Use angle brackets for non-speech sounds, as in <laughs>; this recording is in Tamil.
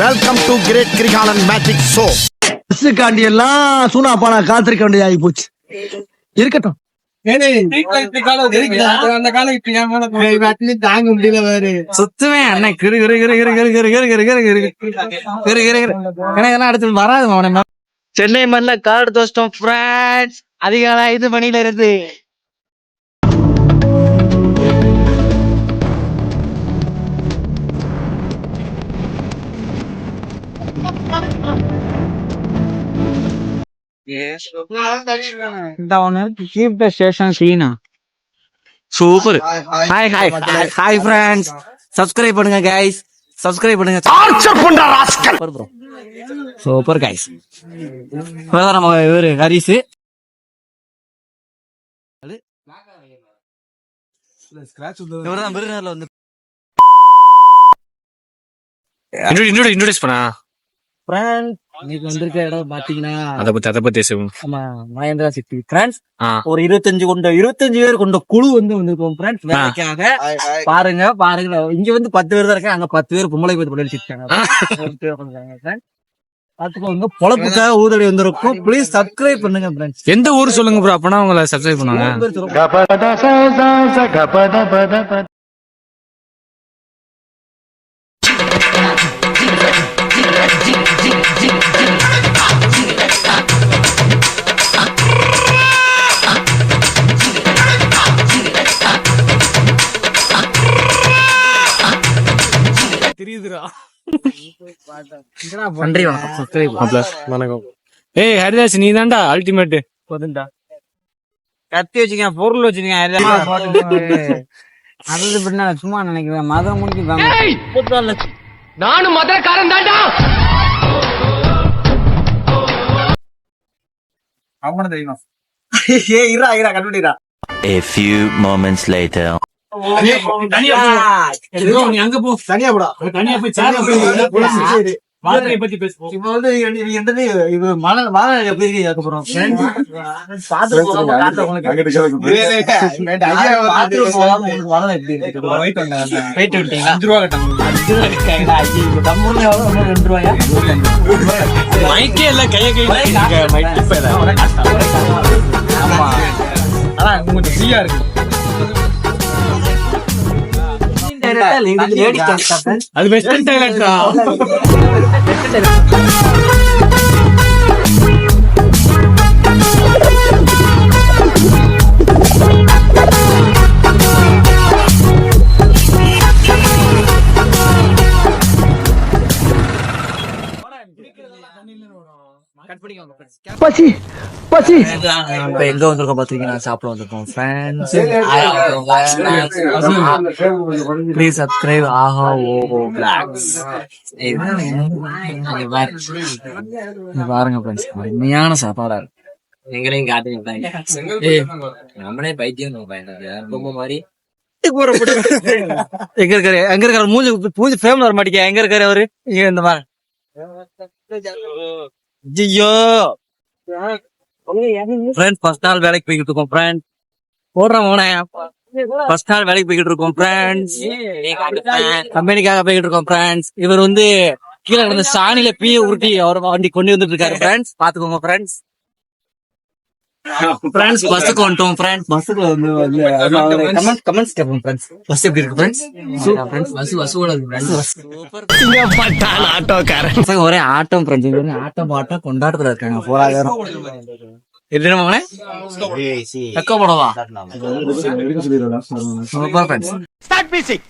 Welcome to great Kirikalan magic show பஸ்ஸுக்காண்டி எல்லாம் சூனா பானா காத்திருக்க வேண்டியது ஆகி போச்சு இருக்கட்டும் சுத்துவேன் அண்ணன் கிரு கிரு கிரு கிரு கிரு கிரு கிரு கிரு கிரு கிரு கிரு கிரு கிரு இதெல்லாம் அடுத்து வராது சென்னை மண்ணில காடு தோஷ்டம் பிரான்ஸ் அதிகாலை ஐந்து மணில இருந்து super. Hi hi hi friends subscribe பண்ணுங்க கைஸ் சப்ஸ்கிரைப் பண்ணுங்க. டார்ச்சர் பண்ற rascal super bro super guys நம்ம இவரு ஹரிஸ் இவர்தான் விருதுநகர்ல வந்து இன்ட்ரோடியூஸ் பண்ணா. ஃப்ரெண்ட் இன்னைக்கு வந்திருக்க இடம் பாத்தீங்கன்னா அத பத்தி அத பத்தி பேசுவோம். நம்ம மகேந்திரா சிட்டி. ஆ. ஒரு இருபத்தஞ்சு கொண்ட இருபத்தஞ்சு பேர் கொண்ட குழு வந்து வந்திருக்கோம் ஃப்ரெண்ட்ஸ் வேலைக்காக பாருங்க பாருங்க. இங்க வந்து பத்து பேர் தான் இருக்காங்க. அங்க பத்து பேர் பொம்பளை பேர் பள்ளி வச்சிருக்காங்க பாத்துக்கோங்க பொழப்புக்காக ஊதடி வந்திருக்கும். ப்ளீஸ் சப்ஸ்கிரைப் பண்ணுங்க ஃப்ரெண்ட்ஸ் எந்த ஊர் சொல்லுங்க ப்ரோ அப்பனா உங்களை சப்ஸ்கிரைப் பண்ணுவாங்க. நன்றி வணக்கம் சப்ஸ்கிரைப் வணக்கம். ஏய் ஹரிதாஸ் நீ தான்டா அல்டிமேட் போதுண்டா கத்தி வச்சுக்க பொருள் வச்சுக்க அது பண்ண சும்மா நினைக்கிறேன். மதம் முடிஞ்சு நானும் மதுரக்காரன் தாண்டா ஏ இரா இரா கண்டுபிடிடா. A few moments later. நீ அங்க போ. தனியா போடா. தனியா போய் சரி. வாழ்க்கையை பத்தி பேசுவோம். இப்ப வந்து என்னது? இது மன மனநிலை எப்படி கேட்க போறோம் மைக்கே இல்ல கைய கை ஆமா. ஆனா கொஞ்சம் ஃப்ரீயா இருக்கு. అది బెస్ట్ అంటే <laughs> <laughs> வெஸ்டர்ன் டைலர்டா பசி பசி. இப்ப எங்க வந்திருக்கோம் பாத்தீங்கன்னா சாப்பிட வந்திருக்கோம் ப்ளீஸ் சப்ஸ்கிரைப் ஆஹா ஓஹோ பிளாக்ஸ் பாருங்க ஃப்ரெண்ட்ஸ் அருமையான சாப்பாடா இருக்கு. எங்களையும் காட்டுங்க நம்மளே பைத்தியம் ரொம்ப மாதிரி. எங்க இருக்காரு? எங்க இருக்காரு? மூஞ்சி பூஞ்சி ஃபேம்ல வர மாட்டேங்க எங்க இருக்காரு அவரு? இங்க இந்த மாதிரி ஐயோ ஃப்ரெண்ட்ஸ் ஃபர்ஸ்ட் நாள் வேலைக்கு போய்கிட்டு இருக்கோம் ஃப்ரெண்ட் போடுறேன் மோனே ஃபர்ஸ்ட் நாள் வேலைக்கு போய்கிட்டு இருக்கோம் ஃப்ரெண்ட்ஸ் கம்பெனிக்காக போய்கிட்டு இருக்கோம் ஃப்ரெண்ட்ஸ் இவர் வந்து கீழே வந்து சாணியில பீய உருட்டி அவர் வண்டி கொண்டு வந்துட்டு இருக்காரு ஃப்ரெண்ட்ஸ் பாத்துக்கோங்க ஃப்ரெண்ட்ஸ் ஃப்ரெண்ட்ஸ் பஸ்ஸுக்கு வந்துட்டோம் ஃப்ரெண்ட்ஸ் பஸ்ஸுக்கு வந்து கமெண்ட் கமெண்ட்ஸ் கேட்போம் ஃப்ரெண்ட்ஸ் பஸ் எப்படி இருக்கு ஃப்ரெண்ட்ஸ் ஃப்ரெண்ட்ஸ் பஸ் பஸ் ஓடாது சூப்பர் ஆட்டோக்காரன். ஒரே ஆட்டம் ஃப்ரெண்ட்ஸ் ஒரே ஆட்டம் பாட்டம் கொண்டாட்டத்துல இருக்காங்க. போராயிரம் என்ன மகனே போடவா? Super friends start music